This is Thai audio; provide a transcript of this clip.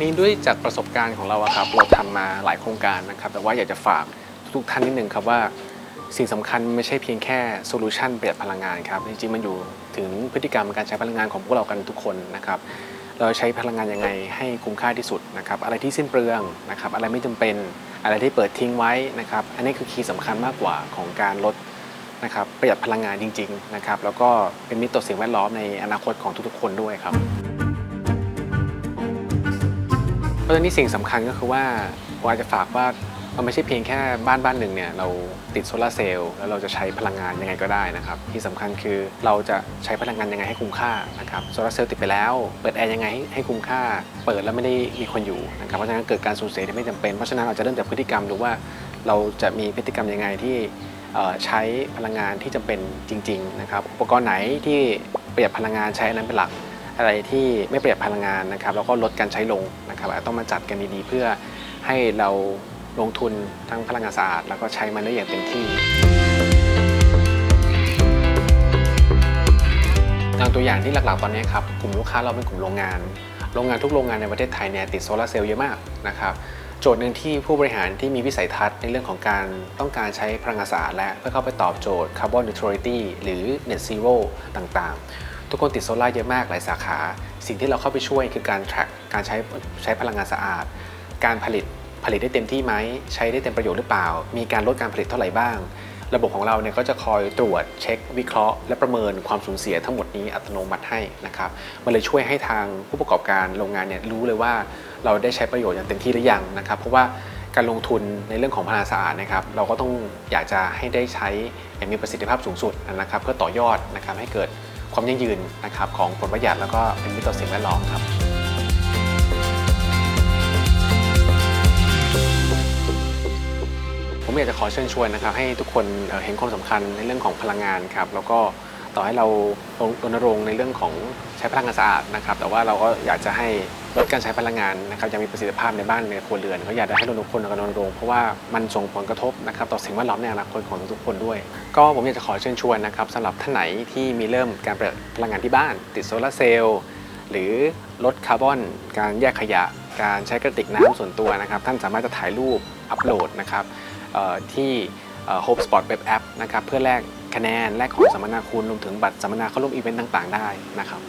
นี่ด้วยจากประสบการณ์ของเราอะครับเราทำมาหลายโครงการนะครับ แต่ว่าอยากจะฝากทุกท่านนิดนึงครับว่า สิ่งสำคัญไม่ใช่เพียงแค่โซลูชันประหยัดพลังงานครับจริงๆมันอยู่ถึงพฤติกรรมการใช้พลังงานของพวกเรากันทุกคนนะครับเราใช้พลังงานยังไงให้คุ้มค่าที่สุดนะครับอะไรที่สิ้นเปลืองนะครับอะไรไม่จำเป็นอะไรที่เปิดทิ้งไว้นะครับอันนี้คือคีย์สำคัญมากกว่าของการลดนะครับประหยัดพลังงานจริง ๆ นะครับ แล้วก็เป็นมิตรต่อสิ่งแวดล้อมในอนาคตของทุกๆคนด้วยครับ เพราะฉะนั้นสิ่งสำคัญก็คือว่าผมอาจจะฝากว่ามันไม่ใช่เพียงแค่บ้านบ้านหนึ่งเนี่ยเราติดโซลาร์เซลล์แล้วเราจะใช้พลังงานยังไงก็ได้นะครับที่สำคัญคือเราจะใช้พลังงานยังไงให้คุ้มค่านะครับโซลาร์เซลล์ติดไปแล้วเปิดแอร์ยังไงให้ให้คุ้มค่า เปิดแล้วไม่ได้มีคนอยู่นะครับเพราะฉะนั้นเกิดการสูญเสียที่ไม่จำเป็นเพราะฉะนั้นเราจะเริ่มจากพฤติกรรมดูว่าเราจะมีพฤติกรรมยังไงที่ใช้พลังงานที่จำเป็นจริง ๆ นะครับ อุปกรณ์ไหนที่ประหยัดพลังงานใช้อันนั้นเป็นหลัก อะไรที่ไม่ประหยัดพลังงานนะครับแล้วก็ลดการใช้ลงนะครับต้องมาจัดกันดีๆ เพื่อให้เราลงทุนทั้งพลังงานสะอาด แล้วก็ใช้มันได้อย่างเต็มที่างตัวอย่างที่หลักๆ ตอนนี้ครับกลุ่มลูกค้าเราเป็นกลุ่มโรงงาน โรงงานทุกโรงงานในประเทศไทยเนี่ยติดโซลาร์เซลล์เยอะมากนะครับโจทย์หนึ่งที่ผู้บริหารที่มีวิสัยทัศน์ในเรื่องของการต้องการใช้พลังงานสะอาดและเพื่อเข้าไปตอบโจทย์คาร์บอนนิวทรัลิตี้หรือ net zero ต่างๆ ทุกคนติดโซลาเยอะมากหลายสาขา สิ่งที่เราเข้าไปช่วยคือการ track การใช้ใช้พลังงานสะอาด การผลิตผลิตได้เต็มที่ไหม ใช้ได้เต็มประโยชน์หรือเปล่า มีการลดการผลิตเท่าไหร่บ้าง ระบบของเราเนี่ยก็จะคอยตรวจเช็ค วิเคราะห์ และประเมินความสูญเสียทั้งหมดนี้อัตโนมัติให้นะครับมันเลยช่วยให้ทางผู้ประกอบการโรงงานเนี่ยรู้เลยว่าเราได้ใช้ประโยชน์อย่างเต็มที่หรือยังนะครับเพราะว่าการลงทุนในเรื่องของพลังงานสะอาดนะครับเราก็ต้องอยากจะให้ได้ใช้อย่างมีประสิทธิภาพสูงสุดนะครับเพื่อต่อยอดนะครับให้เกิด ความยั่งยืนนะครับของผลประหยัดแล้วก็เป็นมิตรต่อสิ่งแวดล้อมครับผมอยากจะขอเชิญชวนนะครับให้ทุกคนเอ่อเห็นความสำคัญในเรื่องของพลังงานครับแล้วก็ต่อให้เรารณรงค์ในเรื่องของใช้พลังงานสะอาดนะครับ แต่ว่าเราก็อยากจะให้ ลดการใช้พลังงานนะครับยังมีประสิทธิภาพในบ้านในครัวเรือนก็อยากจะให้รณรงค์คนรณรงเพราะว่ามันส่งผลกระทบนะครับต่อสิ่งแวดล้อมในอนาคตของทุกๆคนด้วย ก็ผมอยากจะขอเชิญชวนนะครับสำหรับท่านไหนที่มีเริ่มการประหยัดพลังงานที่บ้าน ติดโซลาร์เซลล์หรือลดคาร์บอน การแยกขยะ การใช้กระติกน้ำส่วนตัวนะครับ ท่านสามารถจะถ่ายรูปอัปโหลดนะครับที่เอ่อ Hope Spot Web App นะครับเพื่อแลกคะแนนแลกของสัมมนาคุณรวมถึงบัตรสัมมนาเข้าร่วมอีเวนต์ต่าง ๆ ได้นะครับ